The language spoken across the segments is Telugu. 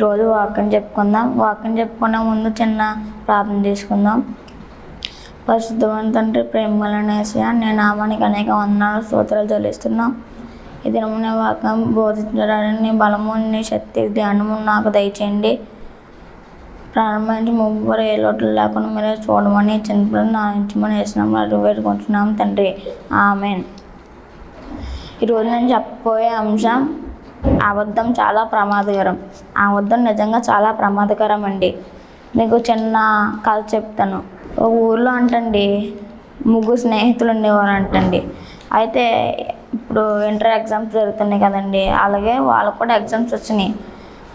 ఈరోజు వాక్యం చెప్పుకుందాం. వాక్యం చెప్పుకునే ముందు చిన్న ప్రార్థన చేసుకుందాం. పరిశుద్ధమైన తండ్రి ప్రేమలనేసయ నేను నామానికి అనేక వందనాలు స్తోత్రాలు చెల్లిస్తున్నాం. ఈ దినమునే వాక్యం బోధించడానికి బలము నీ శక్తి ధ్యానము నాకు దయచేయండి. ప్రారంభించి ముగ్గురు ఏ లోటు లేకుండా మీరే చూడమని చిన్నపిల్లలు నాయించమని వేసినాము అడుగు పెట్టుకుంటున్నాం తండ్రి. ఆమెన్. ఈరోజు నేను చెప్పబోయే అంశం అబద్ధం చాలా ప్రమాదకరం. అబద్ధం నిజంగా చాలా ప్రమాదకరం అండి. మీకు చిన్న కథ చెప్తాను. ఒక ఊర్లో అంటండి ముగ్గురు స్నేహితులు ఉండేవారు అంటండి. అయితే ఇప్పుడు ఇంటర్ ఎగ్జామ్స్ జరుగుతున్నాయి కదండి. అలాగే వాళ్ళకు కూడా ఎగ్జామ్స్ వచ్చినాయి.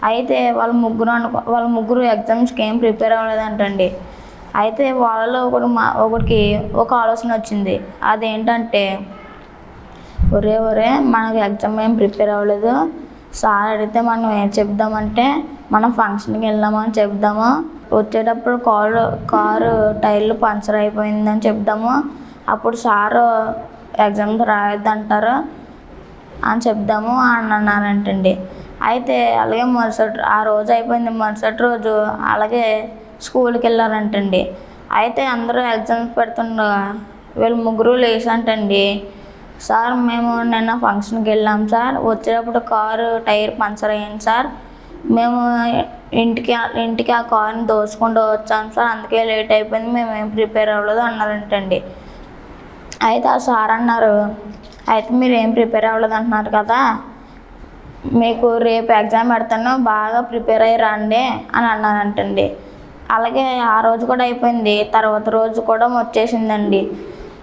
అయితే వాళ్ళ ముగ్గురు అనుకో వాళ్ళ ముగ్గురు ఎగ్జామ్స్కి ఏం ప్రిపేర్ అవ్వలేదంటండి అయితే వాళ్ళలో ఒకటి మా ఒకటికి ఒక ఆలోచన వచ్చింది. అదేంటంటే ఒరే ఒరే మనకి ఎగ్జామ్ ఏం ప్రిపేర్ అవ్వలేదు. సార్ అడిగితే మనం ఏం చెప్దామంటే మనం ఫంక్షన్కి వెళ్దామని చెప్దాము? వచ్చేటప్పుడు కారు కారు టైర్లు పంచర్ అయిపోయిందని చెప్దాము? అప్పుడు సారు ఎగ్జామ్ రాయొద్దంటారు అని చెప్దాము అని అన్నారంటండి. అయితే అలాగే మరుసటి ఆ రోజు అయిపోయింది మరుసటి రోజు అలాగే స్కూల్కి వెళ్ళారంటండి. అయితే అందరూ ఎగ్జామ్స్ పెడుతుండగా వీళ్ళు ముగ్గురు లేచంటండి సార్ మేము నిన్న ఫంక్షన్కి వెళ్ళాం సార్. వచ్చేటప్పుడు కారు టైర్ పంచర్ అయ్యింది సార్. మేము ఇంటికి ఇంటికి ఆ కార్ని దోసుకుంటూ వచ్చాం సార్. అందుకే లేట్ అయిపోయింది మేము ఏం ప్రిపేర్ అవ్వలేదు అన్నారంటండి. అయితే ఆ సార్ అన్నారు అయితే మీరు ఏం ప్రిపేర్ అవ్వలేదు అంటున్నారు కదా? మీకు రేపు ఎగ్జామ్ పెడతాను బాగా ప్రిపేర్ అయ్యి రండి అని అన్నారంటండి. అలాగే ఆ రోజు కూడా అయిపోయింది. తర్వాత రోజు కూడా వచ్చేసిందండి.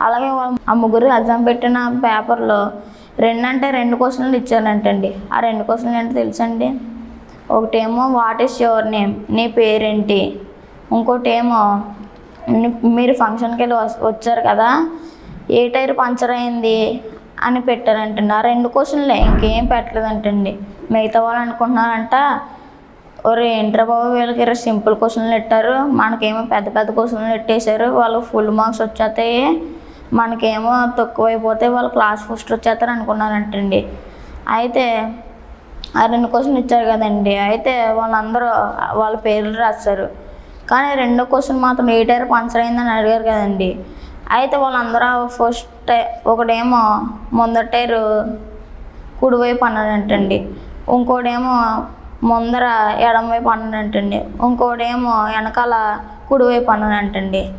అలాగే ఆ ముగ్గురు ఎగ్జామ్ పెట్టిన పేపర్లో రెండు అంటే రెండు క్వశ్చన్లు ఇచ్చారంటండి. ఆ రెండు క్వశ్చన్లు ఏంటో తెలుసండి? ఒకటేమో వాట్ ఈస్ యువర్ నేమ్ నీ పేరేంటి? ఇంకోటేమో మీరు ఫంక్షన్కి వెళ్ళి వచ్చారు కదా? ఏ టైర్ పంచర్ అయింది? అని పెట్టారంటండి. ఆ రెండు క్వశ్చన్లే ఇంకేం పెట్టలేదంటండి. మిగతా వాళ్ళు అనుకుంటున్నారంట ఒరే ఏంట్రా బాబు వీళ్ళకి ఇరవై సింపుల్ క్వశ్చన్లు పెట్టారు మనకేమో పెద్ద పెద్ద క్వశ్చన్లు పెట్టేశారు వాళ్ళకి ఫుల్ మార్క్స్ వచ్చేస్తాయి. మనకేమో తక్కువైపోతే వాళ్ళు క్లాస్ ఫస్ట్ వచ్చేస్తారు అనుకున్నారంటండి అయితే ఆ రెండు క్వశ్చన్ ఇచ్చారు కదండి. అయితే వాళ్ళందరూ వాళ్ళ పేర్లు రాస్తారు కానీ రెండో క్వశ్చన్ మాత్రం ఏ టైర్ పంచర్ అయిందని అడిగారు కదండి. అయితే వాళ్ళందరూ ఫస్ట్ టై- ఒకటేమో ముందర టైరు కుడివైపు అన్నాడంటండి. ఇంకోటేమో ముందర ఎడమవైపు అన్నాడంటండి. ఇంకోటేమో వెనకాల కుడివైపు అన్నాడంటండి.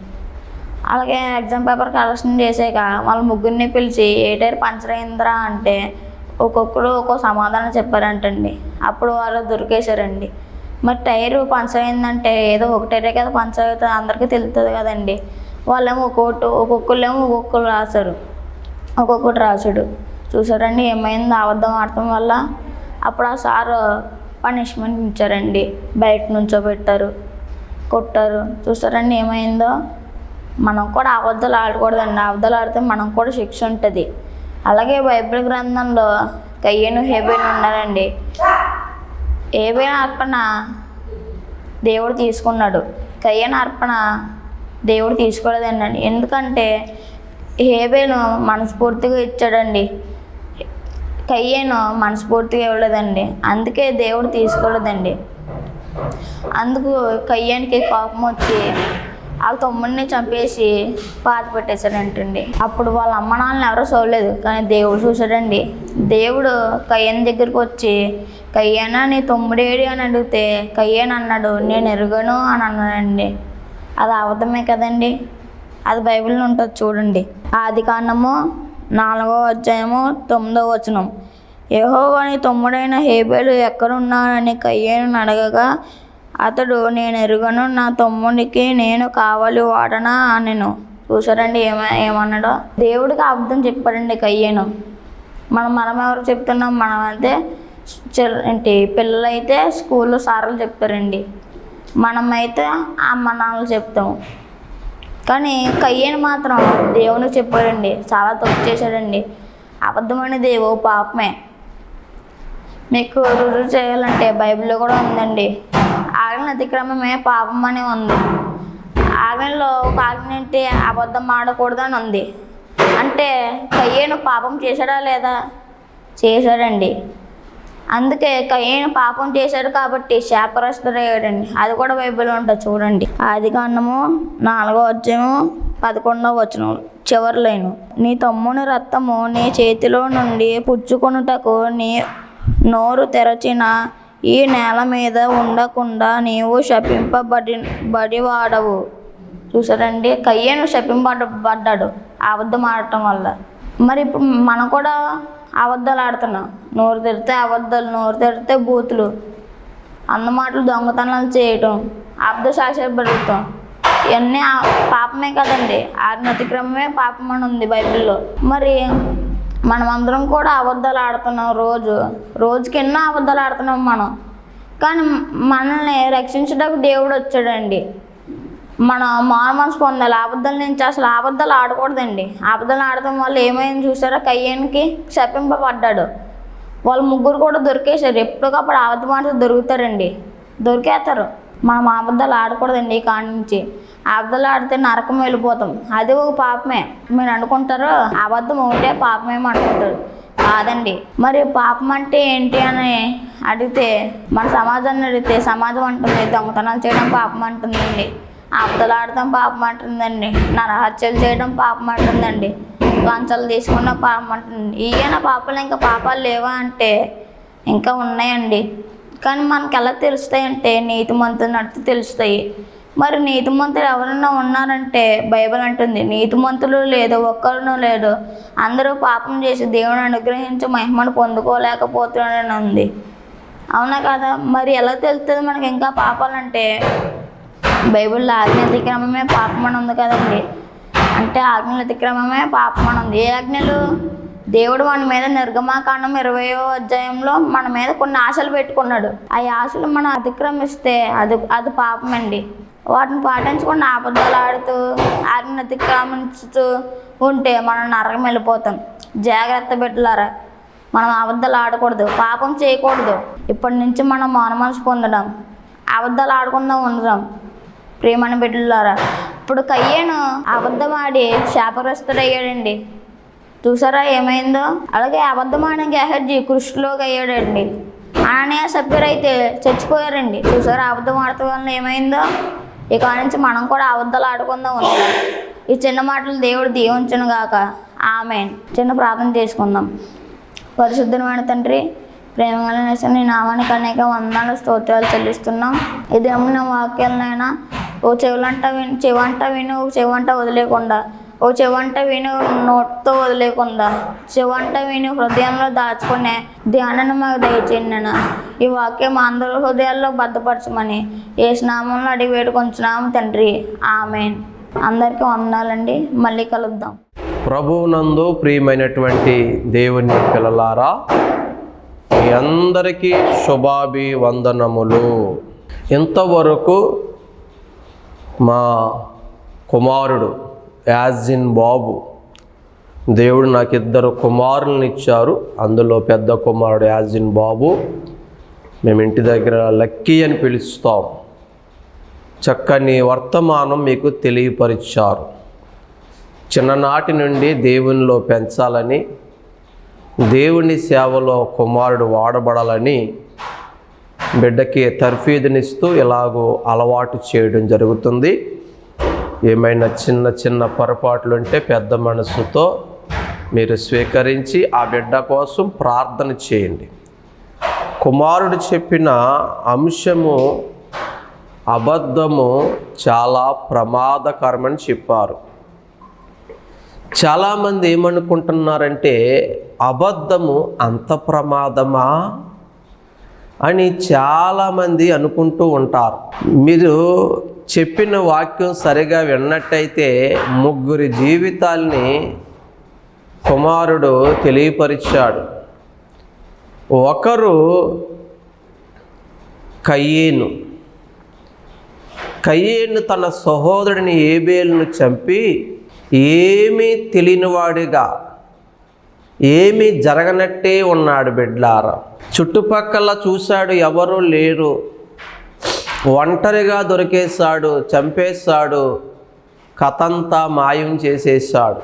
అలాగే ఎగ్జామ్ పేపర్ కలెక్షన్ చేసాక వాళ్ళ ముగ్గురిని పిలిచి ఏ టైర్ పంచర్ అయిందిరా అంటే ఒక్కొక్కరు ఒక్కో సమాధానం చెప్పారంటండి. అప్పుడు వాళ్ళు దొరికేశారండి. మరి టైరు పంచర్ అయిందంటే ఏదో ఒక టైరే కదా పంచర్ అవుతుంది అందరికీ తెలుస్తుంది కదండి. వాళ్ళేమో ఒక్కొక్కటి ఒక్కొక్కళ్ళేమో ఒక్కొక్కరు రాశారు. ఒక్కొక్కటి రాశాడు. చూసారండి ఏమైంది అబద్ధం ఆడటం వల్ల అప్పుడు ఆ సారు పనిష్మెంట్ ఇచ్చారండి. బయట నుంచో పెట్టారు కొట్టారు. చూసారండి ఏమైందో? మనం కూడా అబద్ధాలు ఆడకూడదండి. అబద్ధాలు ఆడితే మనం కూడా శిక్ష ఉంటుంది. అలాగే బైబిల్ గ్రంథంలో కయ్యను హేబేను ఉన్నారండి. ఏబేను అర్పణ దేవుడు తీసుకున్నాడు. కయ్యను అర్పణ దేవుడు తీసుకోలేదండి. ఎందుకంటే హేబేను మనస్ఫూర్తిగా ఇచ్చాడండి. కయ్యేను మనస్ఫూర్తిగా ఇవ్వలేదండి. అందుకే దేవుడు తీసుకోలేదండి. అందుకు కయ్యానికి కోపం వచ్చి వాళ్ళ తమ్ముడిని చంపేసి పాత పెట్టేశాడంటండి. అప్పుడు వాళ్ళ అమ్మ నాన్న ఎవరో చూడలేదు కానీ దేవుడు చూశాడండి. దేవుడు కయ్యన్ దగ్గరికి వచ్చి కయ్యానా నీ తమ్ముడేడి అని అడిగితే కయ్యాన్ అన్నాడు నేను ఎరుగను అని అన్నాడండి. అది అబద్ధమే కదండి. అది బైబిల్లో ఉంటుంది చూడండి. ఆది కాండము నాలుగో అధ్యాయము తొమ్మిదో వచనం. యెహోవాని తమ్ముడైన హేబేలు ఎక్కడున్నానని కయ్యను అడగగా అతడు నేను ఎరుగను నా తమ్ముడికి నేను కావాలి వాడనా అనెను. చూసారండి ఏమ ఏమన్నాడో? దేవుడికి అబద్ధం చెప్పాడండి కయ్యేను. మనం మనం ఎవరు చెప్తున్నాం? మనం అయితే ఏంటి పిల్లలైతే స్కూల్లో సార్లు చెప్తారండి మనమైతే అమ్మ నాన్నలు చెప్తాం. కానీ కయ్యను మాత్రం దేవునికి చెప్పాడండి. చాలా తప్పు చేశాడండి. అబద్ధమైన దేవు పాపమే. మీకు రుజువు చేయాలంటే బైబిల్లో కూడా ఉందండి. ఆజ్ఞ అతిక్రమమే పాపం అని ఉంది. ఆజ్ఞలో ఒక ఆజ్ఞ అంటే అబద్ధం ఆడకూడదు అని ఉంది అంటే కయ్యేను పాపం చేశాడా లేదా? చేశాడండి. అందుకే కయ్యను పాపం చేశాడు కాబట్టి శాపరస్తుడయ్యాడండి అది కూడా బైబిల్ ఉంటుంది చూడండి. ఆది కాండము నాలుగో వచ్చము పదకొండవ వచనం చివరిలేను. నీ తమ్ముని రక్తము నీ చేతిలో నుండి పుచ్చుకొనుటకు నీ నోరు తెరచిన ఈ నేల మీద ఉండకుండా నీవు శపింపబడి బడివాడవు చూసారండి కయ్యను శపింపబడ్డాడు అబద్ధం ఆడటం వల్ల. మరి ఇప్పుడు మనం కూడా అబద్ధాలు ఆడుతున్నాం నోరు తెరితే అబద్ధాలు నోరు తెరితే బూతులు. అన్నమాటలు దొంగతనాలు చేయటం అబద్ధ సాక్ష్యాలు ఇవన్నీ పాపమే కదండి. ఆజ్ఞ అతిక్రమమే పాపం అని ఉంది బైబిల్లో. మరి మనం అందరం కూడా అబద్ధాలు ఆడుతున్నాం రోజు. రోజుకి ఎన్నో అబద్ధాలు ఆడుతున్నాం మనం. కానీ మనల్ని రక్షించడానికి దేవుడు వచ్చాడండి. మన మారు మనసు పొందాలి. అబద్ధాల నుంచి అసలు అబద్ధాలు ఆడకూడదండి. అబద్ధాలు ఆడటం వల్ల ఏమైంది చూసారా? కయ్యానికి క్షపింపబడ్డాడు వాళ్ళు ముగ్గురు కూడా దొరికేశారు. ఎప్పటికప్పుడు అబద్ధం ఆడితే దొరుకుతారండి. దొరికేస్తారు. మనం అబద్ధాలు ఆడకూడదండి ఈ కాడి నుంచి. అబద్ధాలు ఆడితే నరకం వెళ్ళిపోతాం. అది ఒక పాపమే. మీరు అనుకుంటారు అబద్ధం ఒకటే పాపమేమో అనుకుంటారు. కాదండి. మరి పాపం అంటే ఏంటి అని అడిగితే మన సమాజాన్ని అడిగితే సమాజం అంటుంది దొంగతనాలు చేయడం పాపం అంటుందండి. అబద్ధాలు ఆడటం పాపం అంటుందండి. నరహత్యలు చేయడం పాపం అంటుందండి. లంచాలు తీసుకున్న పాపం అంటుంది ఈయన పాపాలు ఇంకా పాపాలు లేవా అంటే ఇంకా ఉన్నాయండి. కానీ మనకి ఎలా తెలుస్తాయంటే నీతిమంతులు నడితే తెలుస్తాయి. మరి నీతిమంతులు ఎవరైనా ఉన్నారంటే బైబిల్ అంటుంది నీతిమంతులు లేదు ఒక్కరునూ లేదు. అందరూ పాపం చేసి దేవుని అనుగ్రహించి మహిమను పొందుకోలేకపోతున్నాడని ఉంది. అవునా కదా? మరి ఎలా తెలుస్తుంది మనకి ఇంకా పాపాలంటే? బైబిల్లో ఆజ్ఞ అతిక్రమమే పాపం అని ఉంది కదండి. అంటే ఆజ్ఞల అతిక్రమమే పాపం అని ఉంది. ఏ ఆజ్ఞలు? దేవుడు మన మీద నిర్గమాకాండం ఇరవయో అధ్యాయంలో మన మీద కొన్ని ఆశలు పెట్టుకున్నాడు. ఆ ఆశలు మనం అతిక్రమిస్తే అది అది పాపం అండి వాటిని పాటించకుండా అబద్ధాలు ఆడుతూ వాటిని అతిక్రమించుతూ ఉంటే మనం నరకం వెళ్ళిపోతాం. జాగ్రత్త పెట్టలారా మనం అబద్ధాలు ఆడకూడదు పాపం చేయకూడదు. ఇప్పటి నుంచి మనం మౌన మనసు పొందడం అబద్ధాలు ఆడకుండా ఉండడం. ప్రేమని బిడ్డలారా ఇప్పుడు కయ్యేను అబద్ధం ఆడి శాపగ్రస్తుడయ్యాడండి. చూసారా ఏమైందో? అలాగే అబద్ధం ఆడిన గెహర్జీ కృష్ణలోకి అయ్యాడండి అననీయ సభ్యురైతే చచ్చిపోయారండి. చూసారా అబద్ధం ఆడటం వల్ల ఏమైందో? ఇక నుంచి మనం కూడా అబద్ధాలు ఆడుకుందాం ఉన్నాం ఈ చిన్న మాటలు దేవుడు దీవించను గాక. ఆమె చిన్న ప్రార్థన చేసుకుందాం. పరిశుద్ధమైన తండ్రి ప్రేమ నీ నామానికి అనేక వందల స్తోత్రాలు చెల్లిస్తున్నాం. ఇదేమో నా వాక్యాలనైనా ఓ చెవులంట విను చెవంట విను ఓ చెవంట వదిలేకుండా ఓ చెవంట విను నోట్తో వదిలేకుండా. చెవంట విను హృదయంలో దాచుకునే ధ్యానాన్ని మాకు దయచేయండి ఈ వాక్యం అందరూ హృదయాల్లో భద్రపరచమని ఏ స్నామంలో అడిగి వేడుకొంచున్నాము తండ్రి. ఆమెన్. అందరికీ వందాలండి మళ్ళీ కలుద్దాం. ప్రభువునందు ప్రియమైనటువంటి దేవుని పిల్లలారా మీ అందరికీ శుభాభివందనములు. ఇంతవరకు మా కుమారుడు యాజ్ ఇన్ బాబు. దేవుడు నాకు ఇద్దరు కుమారులను ఇచ్చారు అందులో పెద్ద కుమారుడు యాజిన్ బాబు. మేము ఇంటి దగ్గర లక్కీ అని పిలుస్తాం. చక్కని వర్తమానం మీకు తెలియపరిచారు. చిన్ననాటి నుండి దేవునిలో పెంచాలని దేవుని సేవలో కుమారుడు వాడబడాలని బిడ్డకి తర్ఫీదునిస్తూ ఇలాగో అలవాటు చేయడం జరుగుతుంది. ఏమైనా చిన్న చిన్న పొరపాట్లు ఉంటే పెద్ద మనసుతో మీరు స్వీకరించి ఆ బిడ్డ కోసం ప్రార్థన చేయండి. కుమారుడు చెప్పిన అంశము అబద్ధము చాలా ప్రమాదకరమని చెప్పారు. చాలామంది ఏమనుకుంటున్నారంటే అబద్ధము అంత ప్రమాదమా అని చాలామంది అనుకుంటూ ఉంటారు. మీరు చెప్పిన వాక్యం సరిగా విన్నట్టయితే ముగ్గురి జీవితాల్ని కుమారుడు తెలియపరిచాడు. ఒకరు కయ్యేను కయ్యేను తన సహోదరుని ఏబేలును చంపి ఏమీ తెలియనివాడిగా ఏమీ జరగనట్టే ఉన్నాడు బిడ్లారా. చుట్టుపక్కల చూశాడు ఎవరూ లేరు. ఒంటరిగా దొరికేశాడు చంపేశాడు కథంతా మాయం చేసేసాడు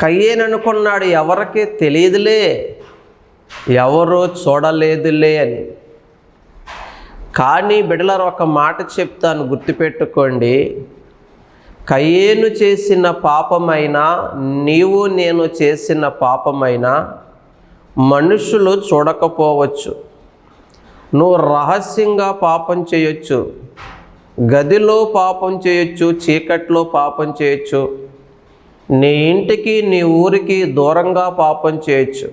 కయ్యేననుకున్నాడు ఎవరికి తెలియదులే ఎవరు చూడలేదులే అని. కానీ బిడలర్ ఒక మాట చెప్తాను గుర్తుపెట్టుకోండి. కయ్యేను చేసిన పాపమైనా నీవు నేను చేసిన పాపమైనా మనుషులు చూడకపోవచ్చు. నువ్వు రహస్యంగా పాపం చేయొచ్చు. గదిలో పాపం చేయొచ్చు చీకట్లో పాపం చేయొచ్చు. నీ ఇంటికి నీ ఊరికి దూరంగా పాపం చేయొచ్చు.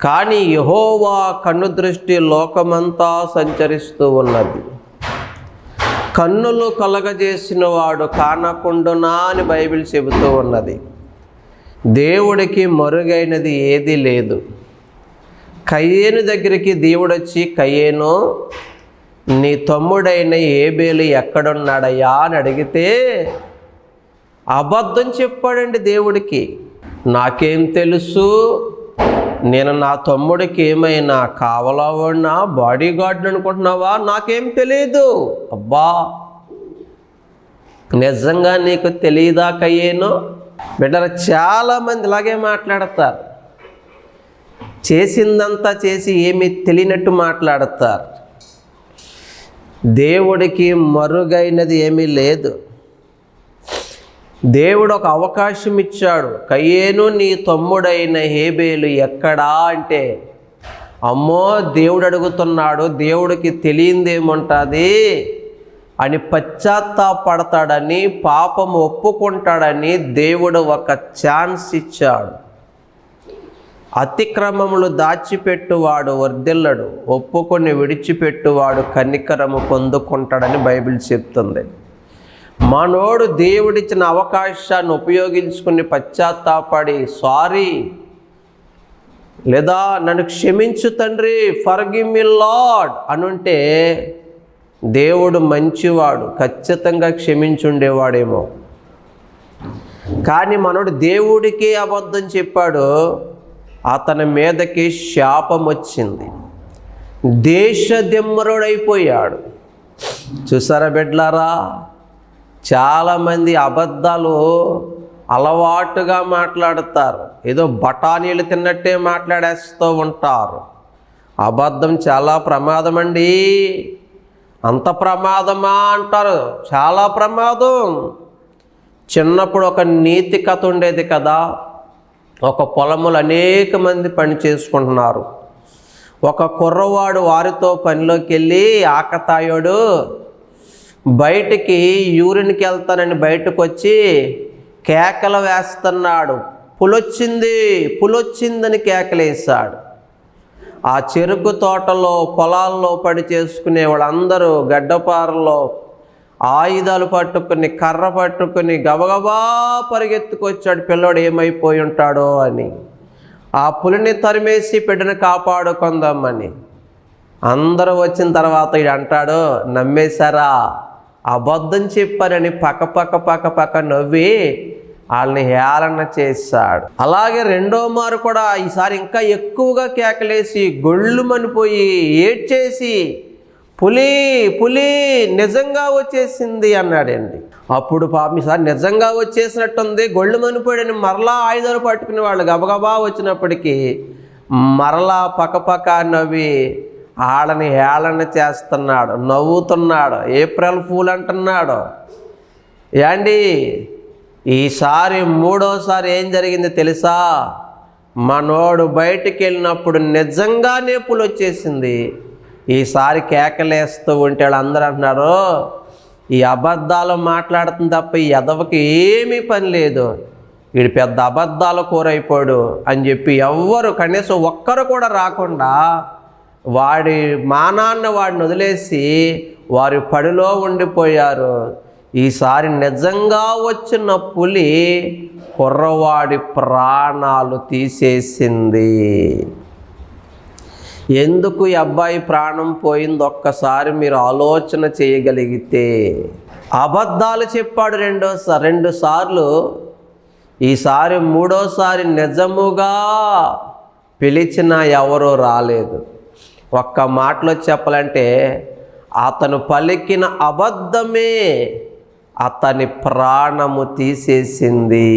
కానీ యహోవా కన్ను దృష్టి లోకమంతా సంచరిస్తూ ఉన్నది. కన్నులు కలగజేసిన వాడు కానకుండునా అని బైబిల్ చెబుతూ ఉన్నది. దేవుడికి మరుగైనది ఏదీ లేదు. కయ్యేను దగ్గరికి దేవుడు వచ్చి కయ్యేను నీ తమ్ముడైన ఏబేలు ఎక్కడున్నాడయ్యా? అని అడిగితే అబద్ధం చెప్పాడండి దేవుడికి. నాకేం తెలుసు? నేను నా తమ్ముడికి ఏమైనా కావలా ఉన్నా బాడీ అనుకుంటున్నావా? నాకేం తెలియదు అబ్బా! నిజంగా నీకు తెలియదా కయ్యేను బిడ్డలు చాలామంది ఇలాగే మాట్లాడతారు. చేసిందంతా చేసి ఏమి తెలియనట్టు మాట్లాడతారు. దేవుడికి మరుగైనది ఏమీ లేదు. దేవుడు ఒక అవకాశం ఇచ్చాడు. కయ్యేను నీ తమ్ముడైన హేబేలు ఎక్కడా అంటే అమ్మో దేవుడు అడుగుతున్నాడు దేవుడికి తెలియందేముంటుంది? అని పశ్చాత్తాపడతాడని పాపం ఒప్పుకుంటాడని దేవుడు ఒక ఛాన్స్ ఇచ్చాడు. అతిక్రమములు దాచిపెట్టువాడు వర్ధిల్లడు ఒప్పుకొని విడిచిపెట్టువాడు కనికరము పొందుకుంటాడని బైబిల్ చెప్తుంది. మనోడు దేవుడిచ్చిన అవకాశాన్ని ఉపయోగించుకుని పశ్చాత్తాపడి సారీ లేదా నన్ను క్షమించు తండ్రి ఫర్గివ్ మీ లాడ్ అనుంటే దేవుడు మంచివాడు ఖచ్చితంగా క్షమించుండేవాడేమో. కానీ మనోడు దేవుడికే అబద్ధం చెప్పాడు. అతని మీదకి శాపం వచ్చింది. దేశదిమ్మరుడైపోయాడు చూసారా బిడ్లారా? చాలామంది అబద్ధాలు అలవాటుగా మాట్లాడతారు. ఏదో బఠానీలు తిన్నట్టే మాట్లాడేస్తూ ఉంటారు. అబద్ధం చాలా ప్రమాదం అండి అంత ప్రమాదమా అంటారు. చాలా ప్రమాదం. చిన్నప్పుడు ఒక నీతి కథ ఉండేది కదా. ఒక పొలములు అనేక మంది పని చేసుకుంటున్నారు. ఒక కుర్రవాడు వారితో పనిలోకి వెళ్ళి ఆకతాయుడు బయటికి యూరిన్కి వెళ్తానని బయటకు వచ్చి కేకలు వేస్తున్నాడు. పులొచ్చింది పులొచ్చిందని కేకలేశాడు ఆ చెరుకు తోటలో పొలాల్లో పని చేసుకునే వాళ్ళందరూ గడ్డపారలో ఆయుధాలు పట్టుకుని కర్ర పట్టుకుని గబగబా పరిగెత్తుకొచ్చాడు. పిల్లోడు ఏమైపోయి ఉంటాడో అని. ఆ పులిని తరిమేసి బిడ్డను కాపాడుకుందామని. అందరూ వచ్చిన తర్వాత ఇడు అంటాడు నమ్మేశారా? అబద్ధం చెప్పారని పక్క పక్క పక్క పక్క నవ్వి వాళ్ళని హేళన చేశాడు. అలాగే రెండో మారు కూడా ఈసారి ఇంకా ఎక్కువగా కేకలేసి గొళ్ళు మనిపోయి ఏడ్చేసి పులి పులి నిజంగా వచ్చేసింది అన్నాడండి. అప్పుడు పాపం సార్ నిజంగా వచ్చేసినట్టుంది. గొళ్ళు మనిపోయాడని మరలా ఆయుధాలు పట్టుకునే వాళ్ళు గబగబా వచ్చినప్పటికీ మరలా పక్కపక్క నవ్వి ఆడని హేళన చేస్తున్నాడు నవ్వుతున్నాడు ఏప్రిల్ ఫూల్ అంటున్నాడు. ఏండి ఈసారి మూడోసారి ఏం జరిగింది తెలుసా? మనోడు బయటికి వెళ్ళినప్పుడు నిజంగానే పులి వచ్చేసింది ఈసారి కేకలేస్తూ ఉంటే వాళ్ళందరూ అంటున్నారు ఈ అబద్ధాలు మాట్లాడుతుంది తప్ప ఈ ఎదవకి ఏమీ పని లేదు. వీడు పెద్ద అబద్ధాల కూరైపోయాడు అని చెప్పి ఎవ్వరు కనీసం ఒక్కరు కూడా రాకుండా వాడి మానాన్న వాడిని వదిలేసి వారి పడిలో ఉండిపోయారు. ఈసారి నిజంగా వచ్చిన పులి కుర్రవాడి ప్రాణాలు తీసేసింది. ఎందుకు ఈ అబ్బాయి ప్రాణం పోయింది ఒక్కసారి మీరు ఆలోచన చేయగలిగితే? అబద్ధాలు చెప్పాడు రెండోసారి రెండు సార్లు ఈసారి మూడోసారి నిజముగా పిలిచినా ఎవరూ రాలేదు. ఒక్క మాటలో చెప్పాలంటే అతను పలికిన అబద్ధమే అతని ప్రాణము తీసేసింది.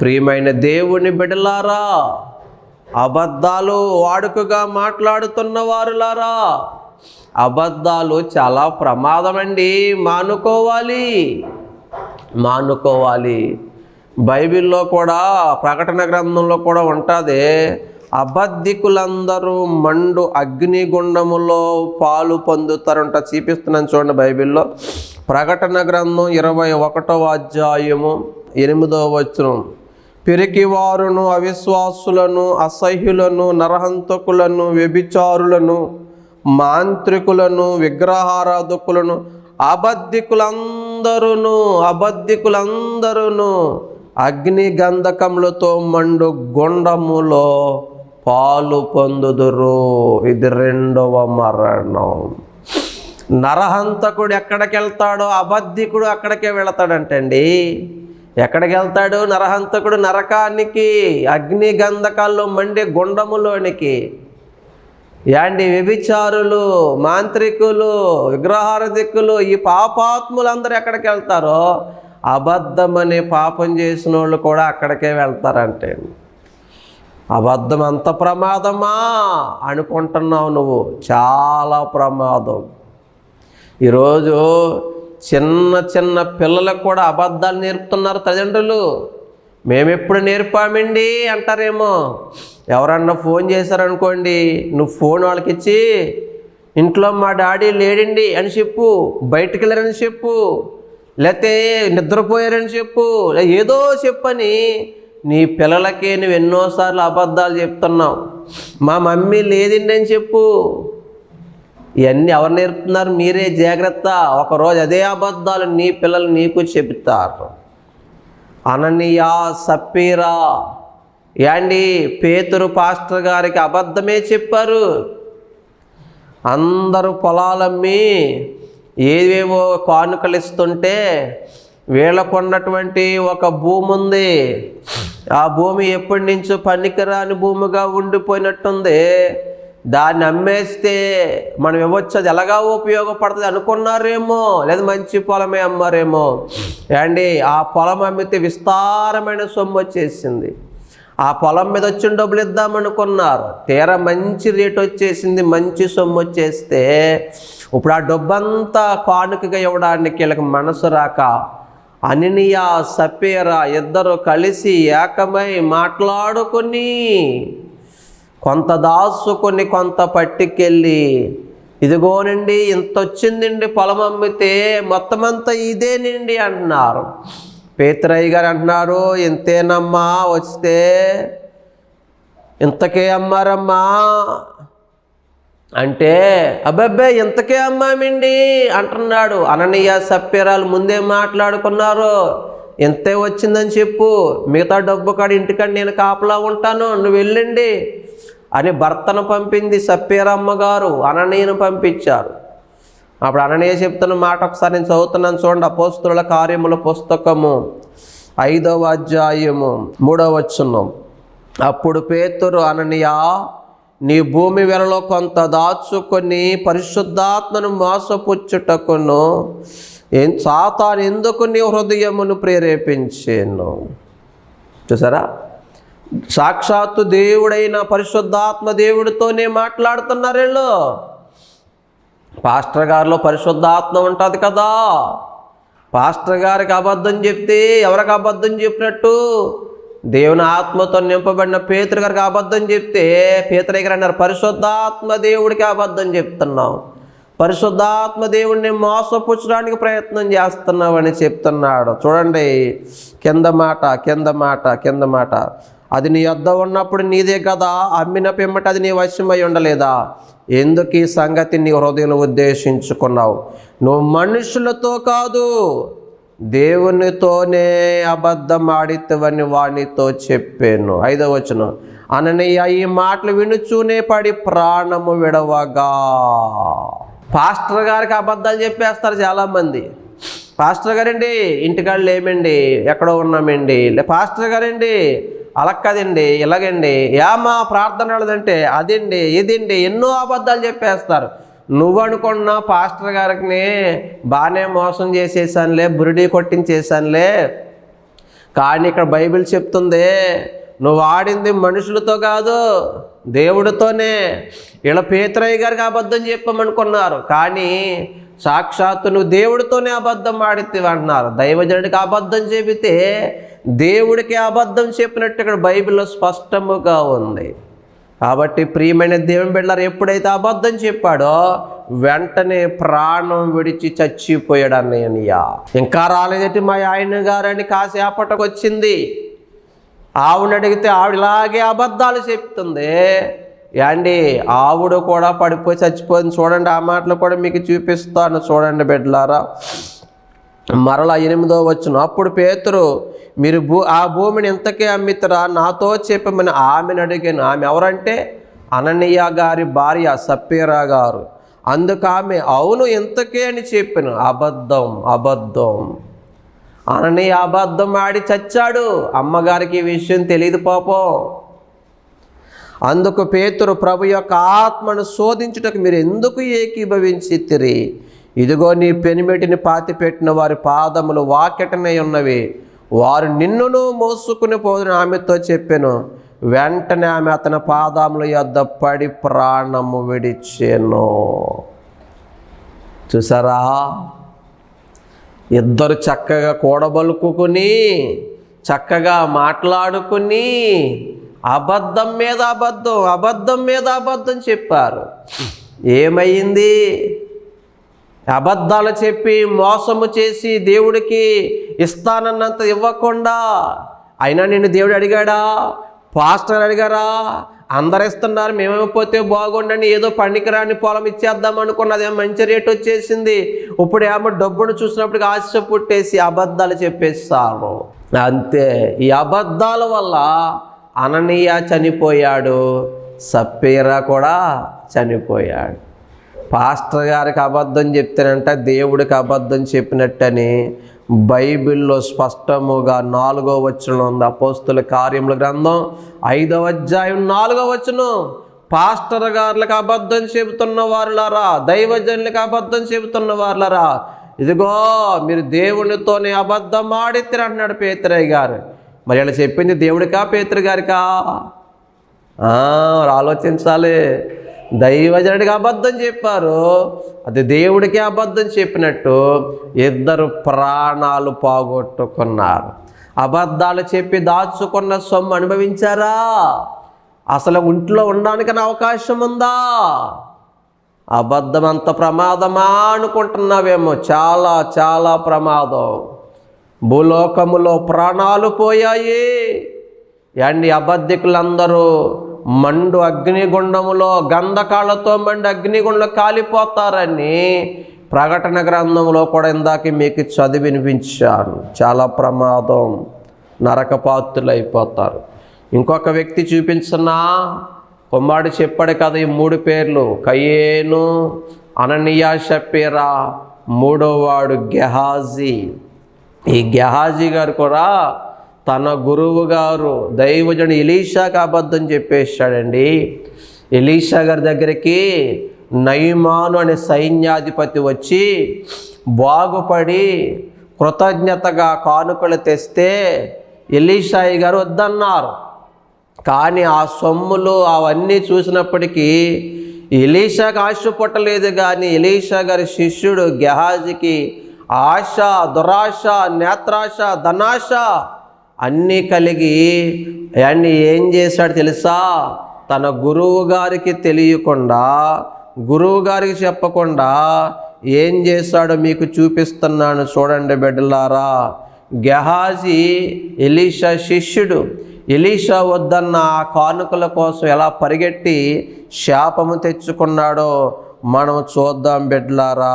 ప్రియమైన దేవుని బిడలారా అబద్ధాలు వాడుకగా మాట్లాడుతున్న వారులారా. అబద్ధాలు చాలా ప్రమాదమండి. మానుకోవాలి. మానుకోవాలి. బైబిల్లో కూడా ప్రకటన గ్రంథంలో కూడా ఉంటుంది అబద్ధికులందరూ మండు అగ్నిగుండములో పాలు పొందుతారంట. చూపిస్తున్నాను చూడండి బైబిల్లో. ప్రకటన గ్రంథం ఇరవై ఒకటవ అధ్యాయము ఎనిమిదవ వచనం. పిరికివారును అవిశ్వాసులను అసహ్యులను నరహంతకులను వ్యభిచారులను మాంత్రికులను విగ్రహారాధకులను అబద్ధికులందరూ అబద్ధికులందరూ అగ్ని గంధకములతో మండు గుండములో పాలు పొందుదురు. ఇది రెండవ మరణం. నరహంతకుడు ఎక్కడికి వెళ్తాడో అబద్ధికుడు అక్కడికే వెళతాడంటండి. ఎక్కడికి వెళ్తాడు నరహంతకుడు నరకానికి? అగ్ని గంధకాల్లో మండే గుండములోనికి. యాండి వ్యభిచారులు మాంత్రికులు విగ్రహారధికులు ఈ పాపాత్ములందరూ ఎక్కడికి వెళ్తారో? అబద్ధం పాపం చేసిన వాళ్ళు కూడా అక్కడికే వెళ్తారంటే. అబద్ధం అంత ప్రమాదమా? అనుకుంటున్నావు నువ్వు. చాలా ప్రమాదం. ఈరోజు చిన్న చిన్న పిల్లలకు కూడా అబద్ధాలు నేర్పుతున్నారు తల్లిదండ్రులు. మేమెప్పుడు నేర్పామండి అంటారేమో. ఎవరన్నా ఫోన్ చేశారనుకోండి నువ్వు ఫోన్ వాళ్ళకి ఇచ్చి ఇంట్లో మా డాడీ లేడండి అని చెప్పు బయటికి వెళ్ళారని చెప్పు లేకపోతే నిద్రపోయారని చెప్పు లే ఏదో చెప్పని నీ పిల్లలకి నువ్వు ఎన్నోసార్లు అబద్ధాలు చెప్తున్నావు. మా మమ్మీ లేదండి అని చెప్పు. ఇవన్నీ ఎవరు నేర్పుతున్నారు? మీరే జాగ్రత్త. ఒకరోజు అదే అబద్ధాలు నీ పిల్లలు నీకు చెబుతారు. అననియా సప్పీరా. యాండి పేతురు పాస్టర్ గారికి అబద్ధమే చెప్పారు. అందరూ పొలాలమ్మి ఏవేవో కానుకలు ఇస్తుంటే వీళ్ళకు ఉన్నటువంటి ఒక భూమి ఉంది. ఆ భూమి ఎప్పటి నుంచో పనికిరాని భూమిగా ఉండిపోయినట్టుంది. దాన్ని అమ్మేస్తే మనం ఇవ్వచ్చు. అది ఎలాగా ఉపయోగపడుతుంది అనుకున్నారేమో? లేదా మంచి పొలమే అమ్మారేమో. అండి ఆ పొలం అమ్మితే విస్తారమైన సొమ్ము వచ్చేసింది. ఆ పొలం మీద వచ్చిన డబ్బులు ఇద్దామనుకున్నారు తీరా మంచి రేట్ వచ్చేసింది మంచి సొమ్ము వచ్చేస్తే ఇప్పుడు ఆ డబ్బంతా కానుకగా ఇవ్వడానికి వీళ్ళకి మనసు రాక అనినియా సపేరా ఇద్దరు కలిసి ఏకమై మాట్లాడుకొని కొంత దాసుకొని కొంత పట్టుకెళ్ళి ఇదిగోనండి ఇంత వచ్చిందండి పొలం అమ్మితే మొత్తం అంతా ఇదేనండి అంటున్నారు. పేతరయ్య గారు అంటున్నారు ఇంతేనమ్మా వస్తే ఇంతకే అమ్మారమ్మా అంటే అబ్బాబ్బే ఇంతకే అమ్మామండి అంటున్నాడు. అననీయ సప్యరాలు ముందే మాట్లాడుకున్నారు ఇంతే వచ్చిందని చెప్పు మిగతా డబ్బు కాడ ఇంటికాడ నేను కాపలా ఉంటాను నువ్వు వెళ్ళండి అని భర్తను పంపింది సప్యరమ్మ గారు అననీయను పంపించారు. అప్పుడు అననీయ చెప్తున్న మాట ఒకసారి నేను చదువుతున్నాను చూడండి అపోస్తుల కార్యముల పుస్తకము ఐదవ అధ్యాయము మూడవ వచనం. అప్పుడు పేతురు అననియా నీ భూమి వెలలో కొంత దాచుకొని పరిశుద్ధాత్మను మోసపుచ్చుటకును సాతాను ఎందుకు నీ హృదయమును ప్రేరేపించాను? చూసారా? సాక్షాత్తు దేవుడైన పరిశుద్ధాత్మ దేవుడితోనే మాట్లాడుతున్నారు వీళ్ళు పాస్టర్ గారిలో పరిశుద్ధాత్మ ఉంటుంది కదా. పాస్టర్ గారికి అబద్ధం చెప్తే ఎవరికి అబద్ధం చెప్పినట్టు? దేవుని ఆత్మతో నింపబడిన పేతురు గారికి అబద్ధం చెప్తే పేతురయ్య గారు అన్నారు పరిశుద్ధాత్మ దేవుడికి అబద్ధం చెప్తున్నావు. పరిశుద్ధాత్మ దేవుడిని మోసపుచ్చడానికి ప్రయత్నం చేస్తున్నామని చెప్తున్నాడు. చూడండి కింద మాట కింద మాట కింద మాట. అది నీ వద్ద ఉన్నప్పుడు నీదే కదా. అమ్మిన పిమ్మట అది నీ వశమై ఉండలేదా? ఎందుకు ఈ సంగతి నీ హృదయం ఉద్దేశించుకున్నావు? నువ్వు మనుషులతో కాదు దేవునితోనే అబద్ధం ఆడితవని వానితో చెప్పాను. ఐదవ వచనం. అననయ్య ఈ మాటలు వినుచూనే పడి ప్రాణము విడవగా. పాస్టర్ గారికి అబద్ధాలు చెప్పేస్తారు చాలామంది. పాస్టర్ గారండి ఇంటికాడ లేమండి ఎక్కడో ఉన్నామండి. లే పాస్టర్ గారండి అలా కదండి ఇలాగండి ఏమా ప్రార్థన వెళ్ళదంటే అదండి ఇదండి ఎన్నో అబద్ధాలు చెప్పేస్తారు. నువ్వు అనుకున్న పాస్టర్ గారికి బాగానే మోసం చేసేసానులే బురిడి కొట్టించేసానులే. కానీ ఇక్కడ బైబిల్ చెప్తుంది నువ్వు ఆడింది మనుషులతో కాదు దేవుడితోనే. ఇలా పేతురయ్య గారికి అబద్ధం చెప్పమనుకున్నారు. కానీ సాక్షాత్తు నువ్వు దేవుడితోనే అబద్ధం ఆడితే అంటున్నారు. దైవజనుడికి అబద్ధం చెబితే దేవుడికి అబద్ధం చెప్పినట్టు ఇక్కడ బైబిల్లో స్పష్టముగా ఉంది. కాబట్టి ప్రియమైన దేవుని బిడ్డలారు ఎప్పుడైతే అబద్ధం చెప్పాడో వెంటనే ప్రాణం విడిచి చచ్చిపోయాడు అన్నయ్య ఇంకా రాలేదంటే మా ఆయన గారని కాసేపటకు వచ్చింది ఆవిడ అడిగితే ఆవిడ ఇలాగే అబద్ధాలు చెప్తుంది. యాండి ఆవుడు కూడా పడిపోయి చచ్చిపోయింది. చూడండి ఆ మాటలు కూడా మీకు చూపిస్తాను. చూడండి బిడ్డలారా. మరలా ఎనిమిదో వచ్చిన అప్పుడు పేతురు మీరు భూ ఆ భూమిని ఇంతకే అమ్మితరా? నాతో చెప్పమని ఆమెను అడిగాను. ఆమె ఎవరంటే? అననీయ గారి భార్య సప్పీరా గారు. అందుకు ఆమె అవును ఇంతకే అని చెప్పాను. అబద్ధం అబద్ధం. అననీయ అబద్ధం ఆడి చచ్చాడు. అమ్మగారికి ఈ విషయం తెలియదు పాపం. అందుకు పేతురు ప్రభు యొక్క ఆత్మను శోధించుటకు మీరు ఎందుకు ఏకీభవించి తిరి ఇదిగో నీ పెనిమిటిని పాతిపెట్టిన వారి పాదములు వాకెటనే ఉన్నవి. వారు నిన్నును మోసుకుని పోదని ఆమెతో చెప్పాను. వెంటనే ఆమె అతని పాదముల యొద్ద పడి ప్రాణము విడిచాను. చూసారా? ఇద్దరు చక్కగా కూడబలుకుని చక్కగా మాట్లాడుకుని అబద్ధం మీద అబద్ధం అబద్ధం మీద అబద్ధం చెప్పారు. ఏమైంది? అబద్ధాలు చెప్పి మోసము చేసి దేవుడికి ఇస్తానన్నంత ఇవ్వకుండా అయినా నిన్ను దేవుడు అడిగాడా? పాస్టర్ అడిగారా? అందరు ఇస్తున్నారు మేమేమైపోతే బాగుండని ఏదో పనికిరాని పొలం ఇచ్చేద్దాం అనుకున్నది మంచి రేట్ వచ్చేసింది. ఇప్పుడు ఏమో డబ్బును చూసినప్పటికి ఆశ పుట్టేసి అబద్ధాలు చెప్పేస్తారు. అంతే. ఈ అబద్ధాల వల్ల అననీయ చనిపోయాడు సప్పీరా కూడా చనిపోయాడు. పాస్టర్ గారికి అబద్ధం చెప్తానంట దేవుడికి అబద్ధం చెప్పినట్టని బైబిల్లో స్పష్టముగా నాలుగో వచనం ఉంది. అపోస్తుల కార్యముల గ్రంథం ఐదవ అధ్యాయం నాలుగో వచనం. పాస్టర్ గారులకు అబద్ధం చెబుతున్న వారులారా దైవజనులకు అబద్ధం చెబుతున్న వారులారా ఇదిగో మీరు దేవునితోనే అబద్ధం ఆడితే అంటున్నాడు పేతరయ్య గారు. మరి ఇలా చెప్పింది దేవుడికా పేతురు గారికా ఆలోచించాలి. దైవజనుడికి అబద్ధం చెప్పారు. అది దేవుడికి అబద్ధం చెప్పినట్టు ఇద్దరు ప్రాణాలు పోగొట్టుకున్నారు. అబద్ధాలు చెప్పి దాచుకున్న సొమ్ము అనుభవించారా? అసలు ఒంట్లో ఉండడానికి అవకాశం ఉందా? అబద్ధం అంత ప్రమాదమా అనుకుంటున్నావేమో. చాలా చాలా ప్రమాదం. భూలోకములో ప్రాణాలు పోయాయి. అండ్ అబద్ధికులందరూ మండు అగ్నిగుండములో గంధకాలతో మండి అగ్నిగుండంలో కాలిపోతారని ప్రకటన గ్రంథంలో కూడా ఇందాక మీకు చదివి వినిపించాను. చాలా ప్రమాదం. నరకపాత్రులు అయిపోతారు. ఇంకొక వ్యక్తి చూపించనా? కుమ్మాడు చెప్పాడు కదా ఈ మూడు పేర్లు. కయేను అననియా షపీరా మూడోవాడు గెహాజీ. ఈ గెహాజీ గారు కూడా తన గురువు గారు దైవజుడు ఇలీషాకి అబద్ధం చెప్పేశాడండి. ఎలీషా గారి దగ్గరికి నయమాను అనే సైన్యాధిపతి వచ్చి బాగుపడి కృతజ్ఞతగా కానుకలు తెస్తే ఎలీషాయి గారు వద్దన్నారు. కానీ ఆ సొమ్ములు అవన్నీ చూసినప్పటికీ ఎలీషాకి ఆశ పుట్టలేదు కానీ ఎలీషా గారి శిష్యుడు గెహాజీకి ఆశ దురాశ నేత్రాశ ధనాశ అన్నీ కలిగి అన్ని ఏం చేశాడు తెలుసా? తన గురువు గారికి తెలియకుండా గురువు గారికి చెప్పకుండా ఏం చేశాడో మీకు చూపిస్తున్నాను చూడండి బిడ్డలారా. గెహాజీ ఎలీషా శిష్యుడు ఎలీషా వద్దన్న ఆ కానుకల కోసం ఎలా పరిగెట్టి శాపము తెచ్చుకున్నాడో మనం చూద్దాం బిడ్డలారా.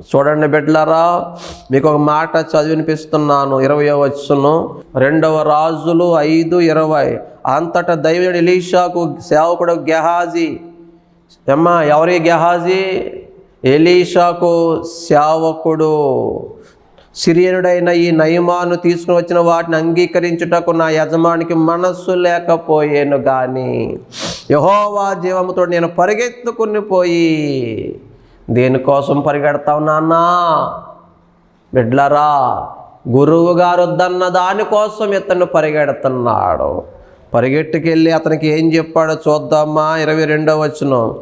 చూడండి బిడ్డలారా మీకు ఒక మాట చదివినిపిస్తున్నాను. ఇరవై వచ్చును రెండవ రాజులు ఐదు ఇరవై. అంతటా దైవుడు ఎలీషాకు సేవకుడు గెహాజీ. అమ్మ ఎవరి గెహాజీ? ఎలీషాకు సేవకుడు. సిరియనుడైన ఈ నయమాను తీసుకుని వచ్చిన వాటిని అంగీకరించుటకు నా యజమానికి మనస్సు లేకపోయాను కానీ యహోవా జీవముతో నేను పరిగెత్తుకుని పోయి దేనికోసం పరిగెడతావు నాన్న? బిడ్లరా గురువు గారు వద్దన్న దానికోసం ఇతను పరిగెడుతున్నాడు. పరిగెట్టుకెళ్ళి అతనికి ఏం చెప్పాడో చూద్దామా? ఇరవై రెండో వచనం.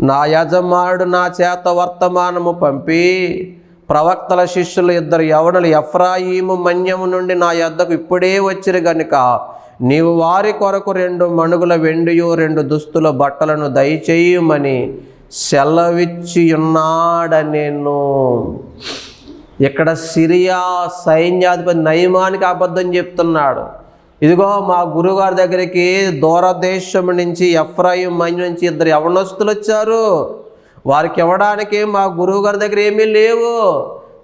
నా యజమానుడు నా చేత వర్తమానము పంపి ప్రవక్తల శిష్యులు ఇద్దరు యవనులు ఎఫ్రాయిము మన్యము నుండి నా యొద్దకు ఇప్పుడే వచ్చిరు గనుక నీవు వారి కొరకు రెండు మణుగుల వెండియు రెండు దుస్తుల బట్టలను దయచేయమని సెలవిచ్చి ఇక్కడ సిరియా సైన్యాధిపతి నయమానికి అబద్ధం చెప్తున్నాడు. ఇదిగో మా గురుగారి దగ్గరికి దూరదేశం నుంచి ఎఫ్రాయిం మై నుంచి ఇద్దరు యవనస్తులు వచ్చారు. వారికి ఇవ్వడానికి మా గురువు గారి దగ్గర ఏమీ లేవు.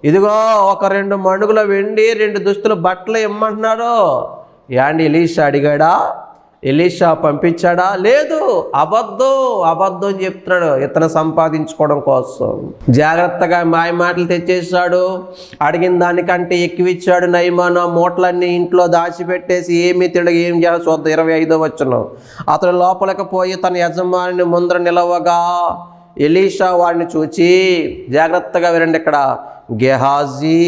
ఇదిగో ఒక రెండు మణుగుల వెండి రెండు దుస్తులు బట్టలు ఇమ్మంటున్నాడు. యాండి ఎలీషా అడిగాడా? ఎలీషా పంపించాడా? లేదు అబద్ధం అబద్ధం అని చెప్తున్నాడు. ఇతను సంపాదించుకోవడం కోసం. జాగ్రత్తగా మాయ మాటలు తెచ్చేసాడు అడిగిన దానికంటే ఎక్కువ ఇచ్చాడు నయమాన. మూటలన్నీ ఇంట్లో దాచిపెట్టేసి ఏమీ తిడగ ఏం చేయాలి చూద్దాం. ఇరవై ఐదో వచ్చును అతను లోపలికి పోయి తన యజమానిని ముందర నిలవగా ఎలీషా వాడిని చూచి జాగ్రత్తగా వినండి ఇక్కడ గెహాజీ.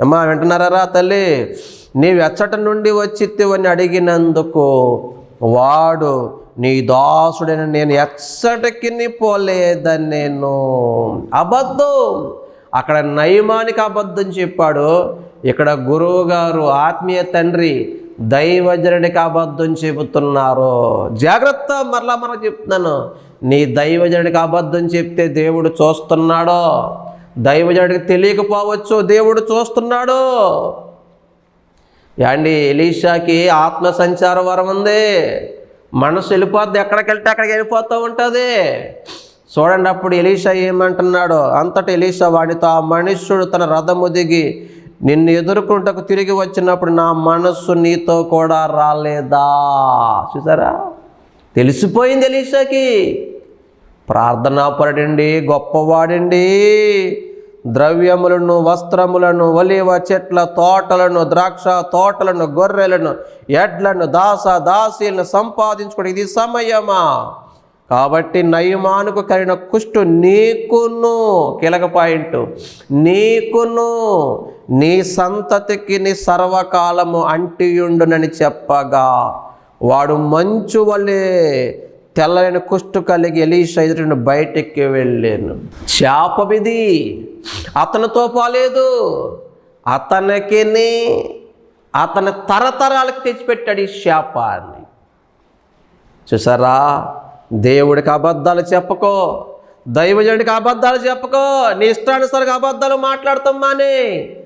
అమ్మా వింటున్నారా తల్లి? నీవు ఎచ్చట నుండి వచ్చిత్తివని అడిగినందుకు వాడు నీ దాసుడైన నేను ఎచ్చటికి పోలేదని నేను అబద్ధం. అక్కడ నయమానికి అబద్ధం చెప్పాడు. ఇక్కడ గురువు గారు ఆత్మీయ తండ్రి దైవజనుడికి అబద్ధం చెబుతున్నారు. జాగ్రత్త మరలా మరలా చెప్తున్నాను. నీ దైవజనుడికి అబద్ధం చెప్తే దేవుడు చూస్తున్నాడో దైవజనుడికి తెలియకపోవచ్చు దేవుడు చూస్తున్నాడు. యాండి ఎలీషాకి ఆత్మ సంచార వరం ఉంది. మనసు వెళ్ళిపోద్ది. ఎక్కడికి వెళ్తే అక్కడికి వెళ్ళిపోతూ ఉంటుంది. చూడండి అప్పుడు ఎలీషా ఏమంటున్నాడు. అంతటి ఎలీషా వాడితో ఆ మనుష్యుడు తన రథము దిగి నిన్ను ఎదుర్కొంటకు తిరిగి వచ్చినప్పుడు నా మనస్సు నీతో కూడా రాలేదా? చూసారా? తెలిసిపోయింది ఎలీషాకి. ప్రార్థనాపరుడండి గొప్పవాడండి. ద్రవ్యములను వస్త్రములను ఒలివ చెట్ల తోటలను ద్రాక్ష తోటలను గొర్రెలను ఎడ్లను దాస దాసీలను సంపాదించుకోవడం ఇది సమయమా? కాబట్టి నయమానుకు కలిగిన కుష్టు నీకును కీలక పాయింట్ నీకును నీ సంతతికి నీ సర్వకాలము అంటియుండునని చెప్పగా వాడు మంచు వల్లే తెల్లని కుష్టు కలిగి ఎలీషా ఎదురుని బయటికి వెళ్ళాను. శాపమిది. అతనితో పోలేదు. అతనికి అతని తరతరాలకు తెచ్చిపెట్టాడు ఈ శాపాన్ని. చూసారా? దేవుడికి అబద్ధాలు చెప్పుకో. దైవజనుడికి అబద్ధాలు చెప్పుకో. నీ ఇష్టానుసారికి అబద్ధాలు మాట్లాడతాం మానే.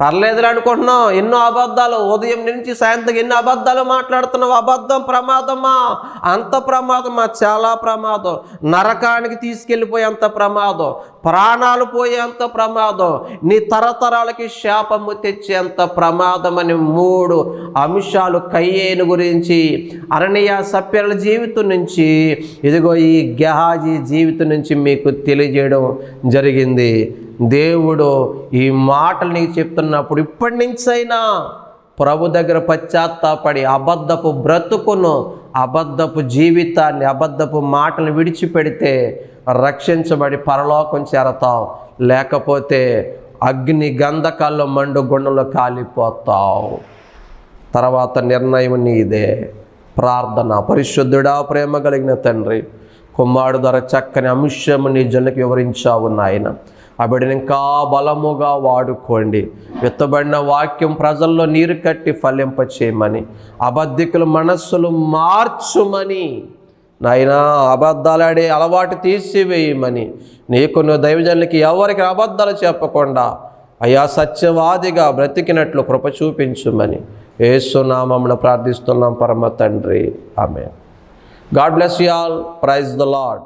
పర్లేదులే అనుకుంటున్నాం ఎన్నో అబద్ధాలు. ఉదయం నుంచి సాయంత్రం ఎన్నో అబద్ధాలు మాట్లాడుతున్నావు. అబద్ధం ప్రమాదమా? అంత ప్రమాదమా? చాలా ప్రమాదం. నరకానికి తీసుకెళ్ళిపోయేంత ప్రమాదం. ప్రాణాలు పోయేంత ప్రమాదం. నీ తరతరాలకి శాపము తెచ్చేంత ప్రమాదం అని మూడు అంశాలు కయ్యేను గురించి అరణ్య సభ్యుల జీవితం నుంచి ఇదిగో ఈ గెహాజీ జీవితం నుంచి మీకు తెలియజేయడం జరిగింది. దేవుడు ఈ మాటలు నీకు చెప్తున్నప్పుడు ఇప్పటి నుంచైనా ప్రభు దగ్గర పశ్చాత్తాపడి అబద్ధపు బ్రతుకును అబద్ధపు జీవితాన్ని అబద్ధపు మాటలు విడిచిపెడితే రక్షించబడి పరలోకం చేరతావు. లేకపోతే అగ్ని గంధకాల్లో మండు గుండంలో కాలిపోతావు. తర్వాత నిర్ణయం నీదే. ప్రార్థన. పరిశుద్ధుడా ప్రేమ కలిగిన తండ్రి కుమారుడు ద్వారా చక్కని అంశము నీ జనులకు వివరించావు నాయన. ఆ బిడ్డను ఇంకా బలముగా వాడుకోండి. విత్తబడిన వాక్యం ప్రజల్లో నీరు కట్టి ఫలింప చేయమని అబద్ధికుల మనస్సులు మార్చుమని నాయనా అబద్ధాలాడే అలవాటు తీసివేయమని నీకు నువ్వు దైవజనులకి ఎవరికి అబద్ధాలు చెప్పకుండా అయా సత్యవాదిగా బ్రతికినట్లు కృప చూపించుమని ఏసునామమును ప్రార్థిస్తున్నాం పరమ తండ్రి. ఆమె God bless you all. Praise the Lord